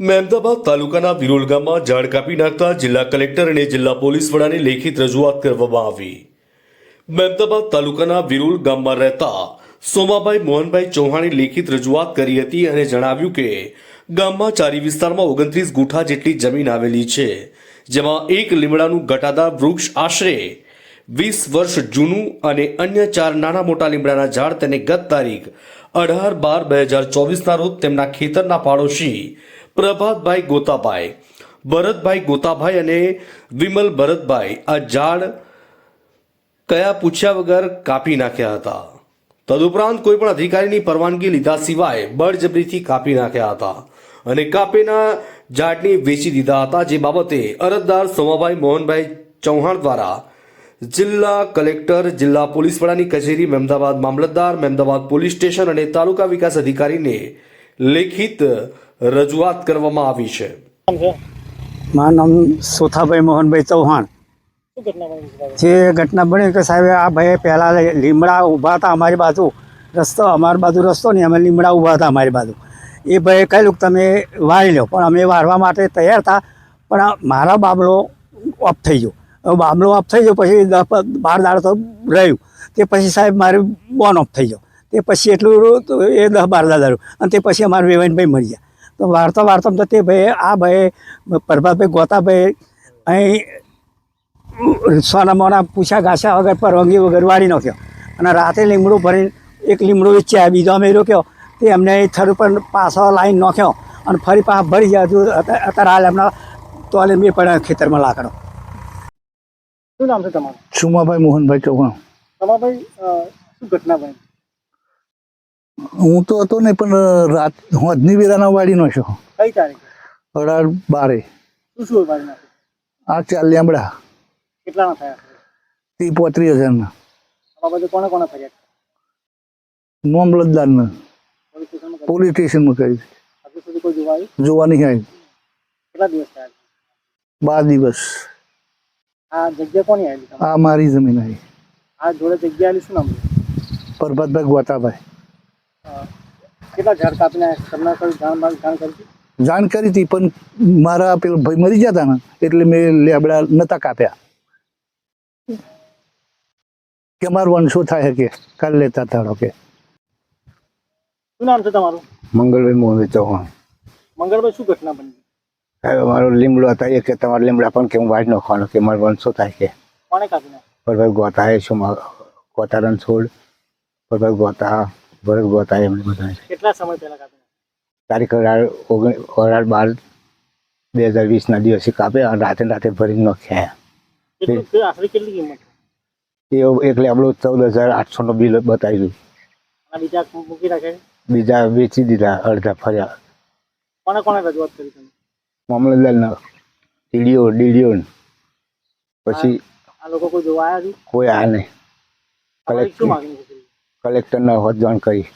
મહેમદાબાદ તાલુકાના વિરોલ ગામમાં ઝાડ કાપી નાખતા જિલ્લા કલેક્ટર અને જિલ્લા પોલીસ વડાને લેખિત રજૂઆત કરવામાં આવી. મહેમદાબાદ તાલુકાના વિરોલ ગામમાં રહેતા સોમાભાઈ મોહનભાઈ ચૌહાણે લેખિત રજૂઆત કરી હતી અને જણાવ્યું કે, ગામમાં ચારી વિસ્તારમાં ઓગણત્રીસ ગુઠા જેટલી જમીન આવેલી છે, જેમાં એક લીમડાનું ઘટાદાર વૃક્ષ આશરે વીસ વર્ષ જૂનું અને અન્ય ચાર નાના મોટા લીમડાના ઝાડ તેને ગત તારીખ અઢાર બાર બે હજાર ચોવીસના રોજ તેમના ખેતરના પાડોશી પ્રભાતભાઈ ગોતાભાઈ, ભરતભાઈ ગોતાભાઈ અને વિમલ ભરતભાઈ આ ઝાડ કયા પૂછ્યા વગર કાપી નાખ્યા હતા. તદુપરાંત કોઈ પણ અધિકારીની પરવાનગી લીધા સિવાય બળજબરીથી કાપી નાખ્યા હતા અને કાપેના ઝાડને વેચી દીધા હતા, જે બાબતે અરજદાર સોમાભાઈ મોહનભાઈ ચૌહાણ દ્વારા જિલ્લા કલેક્ટર, જિલ્લા પોલીસ વડાની કચેરી મહેમદાબાદ મામલતદાર મહેમદાબાદ પોલીસ સ્ટેશન અને તાલુકા વિકાસ અધિકારીને લેખિત રજૂઆત કરવામાં આવી છે. મારું નામ સોથાભાઈ મોહનભાઈ ચૌહાણ? જે ઘટના બની કે સાહેબ આ ભાઈ પહેલાં લીમડા ઊભા હતા અમારી બાજુ. રસ્તો અમારી બાજુ રસ્તો નહીં અમે લીમડા ઊભા હતા અમારી બાજુ. એ ભાઈએ કહેલું કે તમે વાળી લો પણ અમે વારવા માટે તૈયાર હતા પણ આ મારા બાબલો ઓફ થઈ ગયો. હવે બાબલો ઓફ થઈ ગયો પછી દસ બાર દાડ તો રહ્યું તે પછી સાહેબ મારું બોન ઓફ થઈ ગયો. તે પછી એટલું તો એ દસ બાર દાડા અને તે પછી અમારા વેવાઈનભાઈ મળી ગયા. તો વાર્તા વાર્તામાં તો તે ભાઈ આ ભાઈ પ્રભાતભાઈ ગોતાભાઈ અહીં સોના મોના પૂછા ઘાસા વગર પરવાનગી વગર વાળી નાખ્યો અને રાતે લીમડું ભરીને એક લીમડો વેચ્યા બીજો અમે રોક્યો તે અમને થર ઉપર પાછો લાઈન નાખ્યો અને ફરી પાછા ભરી ગયા. હજુ અત્યારે હાલ એમના તોલે મેં પણ ખેતરમાં લાકડો. શું નામ છે તમારું? સુમાભાઈ મોહનભાઈ ચૌહાણ. અ, શું ઘટના બની? હું તો હતો નહીં પણ રાત હોજની વેરાના વાડીનો છો. કઈ તારીખ? અઢાર બારે. શું શું વાડીના આ ચાર લીમડા. કેટલાના થયા? ત્રીસ પોત્રીસ હજારના. આ બધું કોને કોને ફર્યા? મામલતદારના પોલીસ સ્ટેશનમાં કરી? પોલીસ સ્ટેશનમાં કરી. હજુ સુધી કોઈ જોવા નહીં આવી? કેટલા દિવસ થયા? બાર દિવસ. આ જગ્યા કોની આવી આ મારી જમીન આવી. આ જોડે જગ્યા આવી શું નામ? પરબતભાઈ ગોતાભાઈ. કેટલા ઝાડ કાપીને તમને કોઈ જાણ જાણ કરી જાણ કરી હતી પણ મારા પેલો ભાઈ મરી જતા ને એટલે મેં લેબડા નતા કાપ્યા. કે મારો વંશો થાય કે કાલ લેતા તારો કે શું નામ છે તમારું? મંગળભાઈ મોહનભાઈ ચૌહાણ. મંગળભાઈ શું ઘટના બની? હવે મારો લીમડો હતા એ કે તમારા લીમડા પણ કે હું વાજ નાખવાનો કે મારો વંશો થાય કે કોને કાપીને? પર ભાઈ ગોતા એ શું મા- ગોતા રણછોડ પર ભાઈ ગોતા ભરત ગોતા એમને બધા કેટલા સમય પહેલા તારીખ અઢાર ઓગણ અઢાર બાર બે હજાર વીસના દિવસે કાપે અને રાતે રાતે ભરીને નાખ્યા એ એક લેબડો ચૌદ હજાર આઠસોનો બિલ બતાવી બીજા વેચી દીધા અડધા ફર્યા. કોને કોને રજૂઆત કરી તમે? મામલતદારના. ડીડીઓ ડીડીઓ પછી આ લોકો કોઈ જોવા આવ્યા કોઈ આ નહીં. શું કલેક્ટરને જાણ કરી.